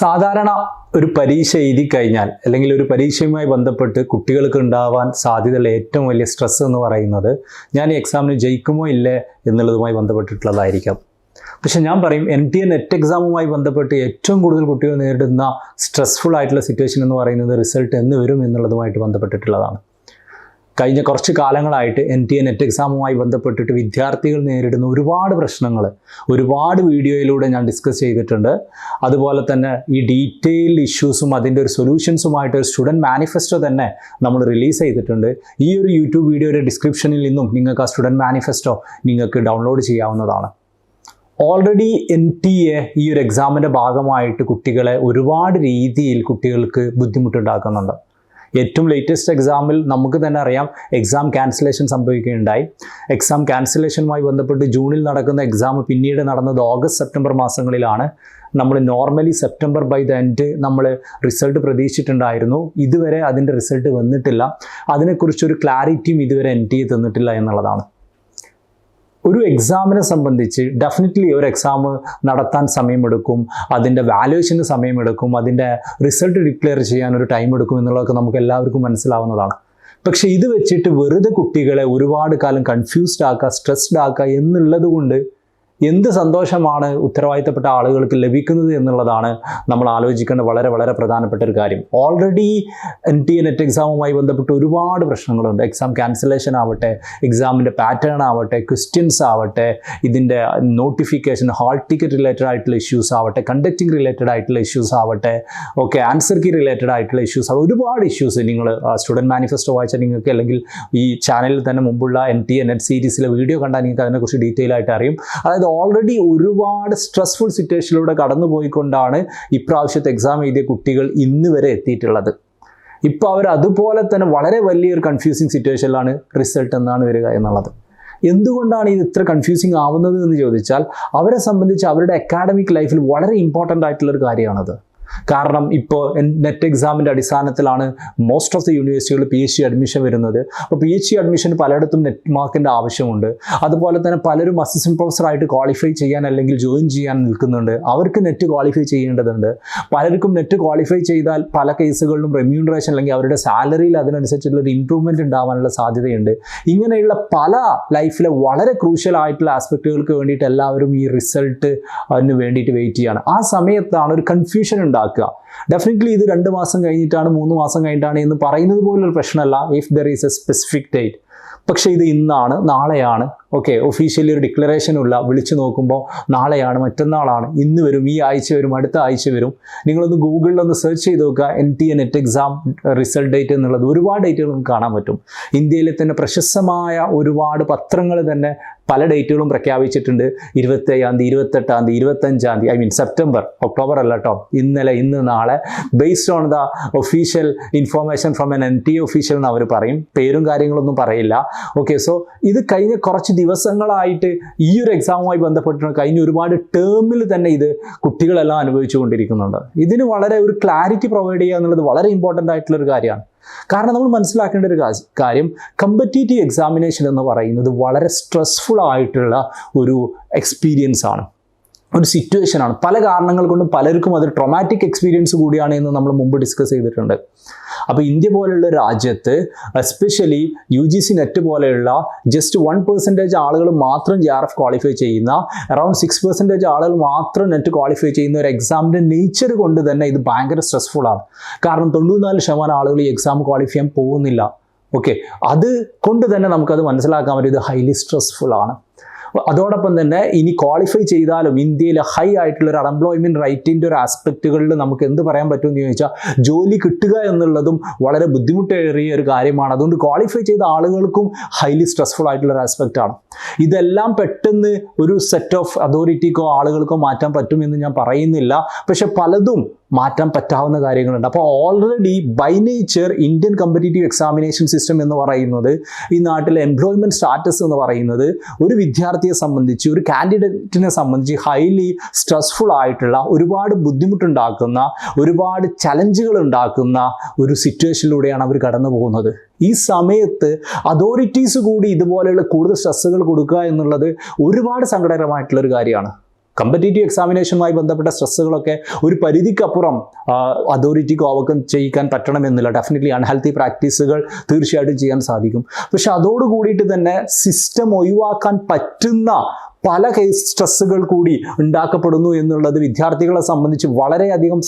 സാധാരണ ഒരു പരീക്ഷ എഴുതി കഴിഞ്ഞാൽ അല്ലെങ്കിൽ ഒരു പരീക്ഷയുമായി ബന്ധപ്പെട്ട് കുട്ടികൾക്ക് ഉണ്ടാവാൻ സാധ്യതയുള്ള ഏറ്റവും വലിയ സ്ട്രെസ് എന്ന് പറയുന്നത് ഞാൻ ഈ എക്സാമിന് ജയിക്കുമോ ഇല്ലേ എന്നുള്ളതുമായി ബന്ധപ്പെട്ടിട്ടുള്ളതായിരിക്കാം. പക്ഷെ ഞാൻ പറയും എൻ ടി എ നെറ്റ് എക്സാമുമായി ബന്ധപ്പെട്ട് ഏറ്റവും കൂടുതൽ കുട്ടികൾ നേരിടുന്ന സ്ട്രെസ്ഫുൾ ആയിട്ടുള്ള സിറ്റുവേഷൻ എന്ന് പറയുന്നത് റിസൾട്ട് എന്ന് വരും എന്നുള്ളതുമായിട്ട് ബന്ധപ്പെട്ടിട്ടുള്ളതാണ്. കഴിഞ്ഞ കുറച്ച് കാലങ്ങളായിട്ട് എൻ ടി എ നെറ്റ് എക്സാമുമായി ബന്ധപ്പെട്ടിട്ട് വിദ്യാർത്ഥികൾ നേരിടുന്ന ഒരുപാട് പ്രശ്നങ്ങൾ ഒരുപാട് വീഡിയോയിലൂടെ ഞാൻ ഡിസ്കസ് ചെയ്തിട്ടുണ്ട്. അതുപോലെ തന്നെ ഈ ഡീറ്റെയിൽഡ് ഇഷ്യൂസും അതിന്റെ ഒരു സൊല്യൂഷൻസുമായിട്ട് ഒരു സ്റ്റുഡന്റ് മാനിഫെസ്റ്റോ തന്നെ നമ്മൾ റിലീസ് ചെയ്തിട്ടുണ്ട്. ഈ ഒരു യൂട്യൂബ് വീഡിയോയുടെ ഡിസ്ക്രിപ്ഷനിൽ നിന്നും നിങ്ങൾക്ക് ആ സ്റ്റുഡന്റ് മാനിഫെസ്റ്റോ നിങ്ങൾക്ക് ഡൗൺലോഡ് ചെയ്യാവുന്നതാണ്. ഓൾറെഡി എൻ ടി എ ഈ ഒരു എക്സാമിന്റെ ഭാഗമായിട്ട് കുട്ടികളെ ഒരുപാട് രീതിയിൽ കുട്ടികൾക്ക് ബുദ്ധിമുട്ടുണ്ടാക്കുന്നുണ്ട്. ഏറ്റവും ലേറ്റസ്റ്റ് എക്സാമിൽ നമുക്ക് തന്നെ അറിയാം. എക്സാം ക്യാൻസലേഷൻ സംഭവിക്കുകയുണ്ടായി. എക്സാം ക്യാൻസലേഷനുമായി ബന്ധപ്പെട്ട് ജൂണിൽ നടക്കുന്ന എക്സാം പിന്നീട് നടന്നത് ഓഗസ്റ്റ് സെപ്റ്റംബർ മാസങ്ങളിലാണ്. നമ്മൾ normally September by the end നമ്മൾ റിസൾട്ട് പ്രതീക്ഷിച്ചിട്ടുണ്ടായിരുന്നു. ഇതുവരെ അതിന്റെ റിസൾട്ട് വന്നിട്ടില്ല. അതിനെക്കുറിച്ചൊരു ക്ലാരിറ്റിയും ഇതുവരെ എൻ ടി തന്നിട്ടില്ല എന്നുള്ളതാണ്. ഒരു എക്സാമിനെ സംബന്ധിച്ച് ഡെഫിനറ്റ്ലി ഒരു എക്സാം നടത്താൻ സമയമെടുക്കും അതിന്റെ വാല്യുവേഷന് സമയമെടുക്കും അതിന്റെ റിസൾട്ട് ഡിക്ലെയർ ചെയ്യാൻ ഒരു ടൈം എടുക്കും എന്നുള്ളതൊക്കെ നമുക്ക് എല്ലാവർക്കും മനസ്സിലാവുന്നതാണ്. പക്ഷേ ഇത് വെച്ചിട്ട് വെറുതെ കുട്ടികളെ ഒരുപാട് കാലം കൺഫ്യൂസ്ഡ് ആക്കുക സ്ട്രെസ്ഡ് ആക്കുക എന്നുള്ളത് കൊണ്ട് എന്ത് സന്തോഷമാണ് ഉത്തരവാദിത്തപ്പെട്ട ആളുകൾക്ക് ലഭിക്കുന്നത് എന്നുള്ളതാണ് നമ്മൾ ആലോചിക്കേണ്ട വളരെ വളരെ പ്രധാനപ്പെട്ട ഒരു കാര്യം. ഓൾറെഡി എൻ ടി നെറ്റ് എക്സാമുമായി ബന്ധപ്പെട്ട് ഒരുപാട് പ്രശ്നങ്ങളുണ്ട്. എക്സാം ക്യാൻസലേഷൻ ആവട്ടെ എക്സാമിന്റെ പാറ്റേൺ ആവട്ടെ ക്വസ്റ്റ്യൻസ് ആവട്ടെ ഇതിന്റെ നോട്ടിഫിക്കേഷൻ ഹാൾ ടിക്കറ്റ് റിലേറ്റഡ് ആയിട്ടുള്ള ഇഷ്യൂസ് ആവട്ടെ കണ്ടക്റ്റിംഗ് റിലേറ്റഡ് ആയിട്ടുള്ള ഇഷ്യൂസ് ആവട്ടെ ഓക്കെ ആൻസർ കീ റിലേറ്റഡ് ആയിട്ടുള്ള ഇഷ്യൂസ് ആവട്ടെ ഒരുപാട് ഇഷ്യൂസ് നിങ്ങൾ സ്റ്റുഡന്റ് മാനിഫെസ്റ്റോ വായിച്ചാൽ നിങ്ങൾക്ക് അല്ലെങ്കിൽ ഈ ചാനലിൽ തന്നെ മുമ്പുള്ള എൻ ടി എ നെറ്റ് സീരീസിലെ വീഡിയോ കണ്ടാൽ നിങ്ങൾക്ക് അതിനെക്കുറിച്ച് ഡീറ്റെയിൽ ആയിട്ട് അറിയും. അതായത് ഓൾറെഡി ഒരുപാട് സ്ട്രെസ്ഫുൾ സിറ്റുവേഷനിലൂടെ കടന്നു പോയിക്കൊണ്ടാണ് ഇപ്രാവശ്യത്തെ എക്സാം എഴുതിയ കുട്ടികൾ ഇന്ന് വരെ എത്തിയിട്ടുള്ളത്. ഇപ്പോൾ അവർ അതുപോലെ തന്നെ വളരെ വലിയൊരു കൺഫ്യൂസിങ് സിറ്റുവേഷനിലാണ് റിസൾട്ട് എന്നാണ് വരിക എന്നുള്ളത്. എന്തുകൊണ്ടാണ് ഇത് ഇത്ര കൺഫ്യൂസിങ് ആവുന്നത് എന്ന് ചോദിച്ചാൽ അവരെ സംബന്ധിച്ച് അവരുടെ അക്കാഡമിക് ലൈഫിൽ വളരെ ഇമ്പോർട്ടന്റ് ആയിട്ടുള്ളൊരു കാര്യമാണത്. കാരണം ഇപ്പോൾ നെറ്റ് എക്സാമിന്റെ അടിസ്ഥാനത്തിലാണ് മോസ്റ്റ് ഓഫ് ദി യൂണിവേഴ്സിറ്റികൾ പി എച്ച് ഡി അഡ്മിഷൻ വരുന്നത്. അപ്പോൾ പി എച്ച് ഡി അഡ്മിഷന് പലയിടത്തും നെറ്റ് മാർക്കിന്റെ ആവശ്യമുണ്ട്. അതുപോലെ തന്നെ പലരും അസിസ്റ്റന്റ് പ്രൊഫസറായിട്ട് ക്വാളിഫൈ ചെയ്യാൻ അല്ലെങ്കിൽ ജോയിൻ ചെയ്യാൻ നിൽക്കുന്നുണ്ട്. അവർക്ക് നെറ്റ് ക്വാളിഫൈ ചെയ്യേണ്ടതുണ്ട്. പലർക്കും നെറ്റ് ക്വാളിഫൈ ചെയ്താൽ പല കേസുകളിലും റെമ്യൂണറേഷൻ അല്ലെങ്കിൽ അവരുടെ സാലറിയിൽ അതിനനുസരിച്ചുള്ള ഒരു ഇമ്പ്രൂവ്മെന്റ് ഉണ്ടാവാനുള്ള സാധ്യതയുണ്ട്. ഇങ്ങനെയുള്ള പല ലൈഫിലെ വളരെ ക്രൂഷ്യൽ ആയിട്ടുള്ള ആസ്പെക്റ്റുകൾക്ക് വേണ്ടിയിട്ട് എല്ലാവരും ഈ റിസൾട്ട് അതിന് വേണ്ടിയിട്ട് വെയിറ്റ് ചെയ്യുകയാണ് ആ സമയത്താണ് ഒരു കൺഫ്യൂഷൻ ഉണ്ടാക്കുക. ഡെഫിനറ്റ്ലി ഇത് രണ്ട് മാസം കഴിഞ്ഞിട്ടാണ് മൂന്ന് മാസം കഴിഞ്ഞിട്ടാണ് എന്ന് പറയുന്നത് പോലൊരു പ്രശ്നമല്ല. If there is a specific date പക്ഷേ ഇത് ഇന്നാണ് നാളെയാണ്. ഓക്കെ ഒഫീഷ്യലി ഒരു ഡിക്ലറേഷൻ ഉള്ള വിളിച്ചു നോക്കുമ്പോൾ നാളെയാണ് മറ്റന്നാളാണ്. ഇന്ന് വരും ഈ ആഴ്ച വരും അടുത്ത ആഴ്ച വരും. നിങ്ങളൊന്ന് ഗൂഗിളിൽ ഒന്ന് സെർച്ച് ചെയ്ത് നോക്കുക. N T A NET exam result date എന്നുള്ളത്. ഒരുപാട് ഡേറ്റുകൾ നമുക്ക് കാണാൻ പറ്റും. ഇന്ത്യയിലെ തന്നെ പ്രശസ്തമായ ഒരുപാട് പത്രങ്ങൾ തന്നെ പല ഡേറ്റുകളും പ്രഖ്യാപിച്ചിട്ടുണ്ട്. ഇരുപത്തേഴാം തീയതി ഇരുപത്തെട്ടാം തീയതി ഇരുപത്തഞ്ചാം തീയതി ഐ മീൻ സെപ്റ്റംബർ ഒക്ടോബർ അല്ല കേട്ടോ ഇന്നലെ ഇന്ന് നാളെ based on the official information from N N T official എന്ന് അവർ പറയും. പേരും കാര്യങ്ങളൊന്നും പറയില്ല. ഓക്കെ സോ ഇത് കഴിഞ്ഞ കുറച്ച് ദിവസങ്ങളായിട്ട് ഈ ഒരു എക്സാമുമായി ബന്ധപ്പെട്ട് കഴിഞ്ഞ ഒരുപാട് ടേമിൽ തന്നെ ഇത് കുട്ടികളെല്ലാം അനുഭവിച്ചുകൊണ്ടിരിക്കുന്നുണ്ട് ഇതിന് വളരെ ഒരു ക്ലാരിറ്റി പ്രൊവൈഡ് ചെയ്യുക എന്നുള്ളത് വളരെ ഇമ്പോർട്ടന്റ് ആയിട്ടുള്ള ഒരു കാര്യമാണ്. കാരണം നമ്മൾ മനസ്സിലാക്കേണ്ട ഒരു കാര്യം കമ്പറ്റേറ്റീവ് എക്സാമിനേഷൻ എന്ന് പറയുന്നത് വളരെ സ്ട്രെസ്ഫുൾ ആയിട്ടുള്ള ഒരു എക്സ്പീരിയൻസ് ആണ്. ഒരു സിറ്റുവേഷൻ ആണ്. പല കാരണങ്ങൾ കൊണ്ടും പലർക്കും അത് ട്രൊമാറ്റിക് എക്സ്പീരിയൻസ് കൂടിയാണ് എന്ന് നമ്മൾ മുമ്പ് ഡിസ്കസ് ചെയ്തിട്ടുണ്ട്. അപ്പോൾ ഇന്ത്യ പോലെയുള്ള രാജ്യത്ത് especially U G C NET പോലെയുള്ള ജസ്റ്റ് വൺ പെർസെന്റേജ് ആളുകൾ മാത്രം ജെ ആർ എഫ് ക്വാളിഫൈ ചെയ്യുന്ന അറൌണ്ട് സിക്സ് പെർസെന്റേജ് ആളുകൾ മാത്രം നെറ്റ് ക്വാളിഫൈ ചെയ്യുന്ന ഒരു എക്സാമിന്റെ നേച്ചർ കൊണ്ട് തന്നെ ഇത് ഭയങ്കര സ്ട്രെസ്ഫുൾ ആണ്. കാരണം തൊണ്ണൂറ്റിനാല് ശതമാനം ആളുകൾ ഈ എക്സാം ക്വാളിഫൈ ചെയ്യാൻ പോകുന്നില്ല. ഓക്കെ അത് കൊണ്ട് തന്നെ നമുക്കത് മനസ്സിലാക്കാൻ പറ്റും. ഇത് ഹൈലി സ്ട്രെസ്ഫുൾ ആണ്. അതോടൊപ്പം തന്നെ ഇനി ക്വാളിഫൈ ചെയ്താലും ഇന്ത്യയിൽ ഹൈ ആയിട്ടുള്ള ഒരു അൺഎംപ്ലോയ്മെന്റ് റൈറ്റിന്റെ ഒരു ആസ്പെക്റ്റുകളിൽ നമുക്ക് എന്ത് പറയാൻ പറ്റുമെന്ന് ചോദിച്ചാൽ ജോലി കിട്ടുക എന്നുള്ളതും വളരെ ബുദ്ധിമുട്ടേറിയ ഒരു കാര്യമാണ്. അതുകൊണ്ട് ക്വാളിഫൈ ചെയ്ത ആളുകൾക്കും ഹൈലി സ്ട്രെസ്ഫുൾ ആയിട്ടുള്ള ഒരു ആസ്പെക്റ്റ് ആണ്. ഇതെല്ലാം പെട്ടെന്ന് ഒരു സെറ്റ് ഓഫ് അതോറിറ്റിക്കോ ആളുകൾക്കോ മാറ്റാൻ പറ്റുമെന്ന് ഞാൻ പറയുന്നില്ല. പക്ഷെ പലതും മാറ്റാൻ പറ്റാവുന്ന കാര്യങ്ങളുണ്ട്. അപ്പോൾ already by nature Indian competitive examination system എന്ന് പറയുന്നത് ഈ നാട്ടിലെ എംപ്ലോയ്മെന്റ് സ്റ്റാറ്റസ് എന്ന് പറയുന്നത് ഒരു വിദ്യാർത്ഥിയെ സംബന്ധിച്ച് ഒരു കാൻഡിഡേറ്റിനെ സംബന്ധിച്ച് ഹൈലി സ്ട്രെസ്ഫുൾ ആയിട്ടുള്ള ഒരുപാട് ബുദ്ധിമുട്ടുണ്ടാക്കുന്ന ഒരുപാട് ചലഞ്ചുകൾ ഉണ്ടാക്കുന്ന ഒരു സിറ്റുവേഷനിലൂടെയാണ് അവർ കടന്നു പോകുന്നത്. ഈ സമയത്ത് അതോറിറ്റീസ് കൂടി ഇതുപോലെയുള്ള കൂടുതൽ സ്ട്രെസ്സുകൾ കൊടുക്കുക എന്നുള്ളത് ഒരുപാട് സങ്കടകരമായിട്ടുള്ള ഒരു കാര്യമാണ്. കമ്പറ്റേറ്റീവ് എക്സാമിനേഷനുമായി ബന്ധപ്പെട്ട സ്ട്രെസ്സുകളൊക്കെ ഒരു പരിധിക്കപ്പുറം അതോറിറ്റിക്ക് ഓവർകം ചെയ്യിക്കാൻ പറ്റണമെന്നില്ല. ഡെഫിനറ്റ്ലി അൺഹെൽത്തി പ്രാക്ടീസുകൾ തീർച്ചയായിട്ടും ചെയ്യാൻ സാധിക്കും. പക്ഷെ അതോടുകൂടിയിട്ട് തന്നെ സിസ്റ്റം ഒഴിവാക്കാൻ പറ്റുന്ന പല കേസ് സ്ട്രെസ്സുകൾ കൂടി ഉണ്ടാക്കപ്പെടുന്നു എന്നുള്ളത് വിദ്യാർത്ഥികളെ സംബന്ധിച്ച് വളരെയധികം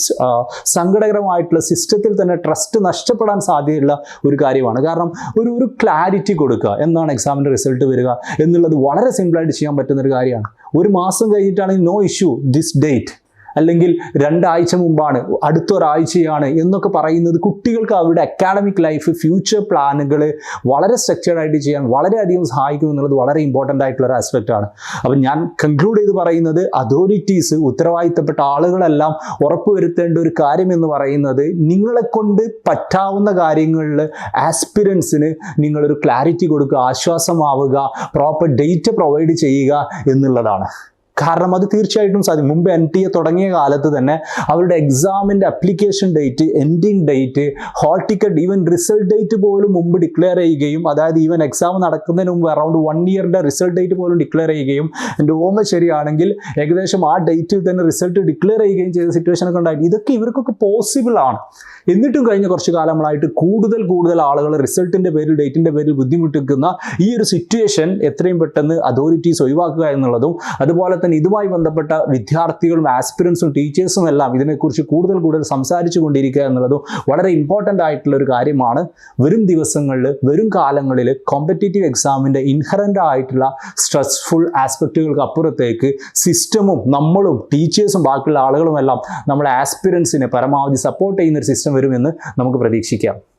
സങ്കടകരമായിട്ടുള്ള സിസ്റ്റത്തിൽ തന്നെ ട്രസ്റ്റ് നഷ്ടപ്പെടാൻ സാധ്യതയുള്ള ഒരു കാര്യമാണ്. കാരണം ഒരു ഒരു ക്ലാരിറ്റി കൊടുക്കുക എന്നാണ് എക്സാമിന്റെ റിസൾട്ട് വരിക എന്നുള്ളത് വളരെ സിമ്പിളായിട്ട് ചെയ്യാൻ പറ്റുന്ന ഒരു കാര്യമാണ്. ഒരു മാസം കഴിഞ്ഞിട്ടാണെങ്കിൽ നോ ഇഷ്യൂ ദിസ് ഡേറ്റ് അല്ലെങ്കിൽ രണ്ടാഴ്ച മുമ്പാണ് അടുത്തൊരാഴ്ചയാണ് എന്നൊക്കെ പറയുന്നത് കുട്ടികൾക്ക് അവരുടെ അക്കാഡമിക് ലൈഫ് ഫ്യൂച്ചർ പ്ലാനുകൾ വളരെ സ്ട്രക്ചേർഡ് ആയിട്ട് ചെയ്യാൻ വളരെയധികം സഹായിക്കും എന്നുള്ളത് വളരെ ഇമ്പോർട്ടന്റ് ആയിട്ടുള്ള ഒരു ആസ്പെക്റ്റ് ആണ്. അപ്പം ഞാൻ കൺക്ലൂഡ് ചെയ്ത് പറയുന്നത് അതോറിറ്റീസ് ഉത്തരവാദിത്തപ്പെട്ട ആളുകളെല്ലാം ഉറപ്പുവരുത്തേണ്ട ഒരു കാര്യം എന്ന് പറയുന്നത് നിങ്ങളെ കൊണ്ട് പറ്റാവുന്ന കാര്യങ്ങളിൽ ആസ്പിരൻസിന് നിങ്ങളൊരു ക്ലാരിറ്റി കൊടുക്കുക ആശ്വാസമാവുക പ്രോപ്പർ ഡേറ്റ് പ്രൊവൈഡ് ചെയ്യുക എന്നുള്ളതാണ്. കാരണം അത് തീർച്ചയായിട്ടും സാധിക്കും. മുമ്പ് എൻ ടി എ തുടങ്ങിയ കാലത്ത് തന്നെ അവരുടെ എക്സാമിന്റെ application date ending date hall ticket even result date പോലും മുമ്പ് ഡിക്ലെയർ ചെയ്യുകയും അതായത് ഈവൻ എക്സാം നടക്കുന്നതിന് മുമ്പ് അറൗണ്ട് വൺ ഇയറിന്റെ റിസൾട്ട് ഡേറ്റ് പോലും ഡിക്ലെയർ ചെയ്യുകയും എന്റെ ഓമ ശരിയാണെങ്കിൽ ഏകദേശം ആ ഡേറ്റിൽ തന്നെ റിസൾട്ട് ഡിക്ലെയർ ചെയ്യുകയും ചെയ്ത സിറ്റുവേഷൻ ഒക്കെ ഉണ്ടായിട്ട് ഇതൊക്കെ ഇവർക്കൊക്കെ പോസിബിൾ ആണ്. എന്നിട്ടും കഴിഞ്ഞ കുറച്ച് കാലങ്ങളായിട്ട് കൂടുതൽ കൂടുതൽ ആളുകൾ റിസൾട്ടിന്റെ പേരിൽ ഡേറ്റിന്റെ പേരിൽ ബുദ്ധിമുട്ടിക്കുന്ന ഈ ഒരു സിറ്റുവേഷൻ എത്രയും പെട്ടെന്ന് അതോറിറ്റീസ് ഒഴിവാക്കുക എന്നുള്ളതും അതുപോലെ തന്നെ ഇതുമായി ബന്ധപ്പെട്ട വിദ്യാർത്ഥികളും ആസ്പിറൻസും ടീച്ചേഴ്സും എല്ലാം ഇതിനെക്കുറിച്ച് കൂടുതൽ കൂടുതൽ സംസാരിച്ചു കൊണ്ടിരിക്കുക എന്നുള്ളതും വളരെ ഇമ്പോർട്ടന്റ് ആയിട്ടുള്ള ഒരു കാര്യമാണ്. വരും ദിവസങ്ങളിൽ വരും കാലങ്ങളിൽ കോമ്പറ്റേറ്റീവ് എക്സാമിന്റെ ഇൻഹറന്റ് ആയിട്ടുള്ള സ്ട്രെസ്ഫുൾ ആസ്പെക്റ്റുകൾക്ക് അപ്പുറത്തേക്ക് സിസ്റ്റമും നമ്മളും ടീച്ചേഴ്സും ബാക്കിയുള്ള ആളുകളുമെല്ലാം നമ്മുടെ ആസ്പിറൻസിനെ പരമാവധി സപ്പോർട്ട് ചെയ്യുന്ന ഒരു സിസ്റ്റം വരുമെന്ന് നമുക്ക് പ്രതീക്ഷിക്കാം.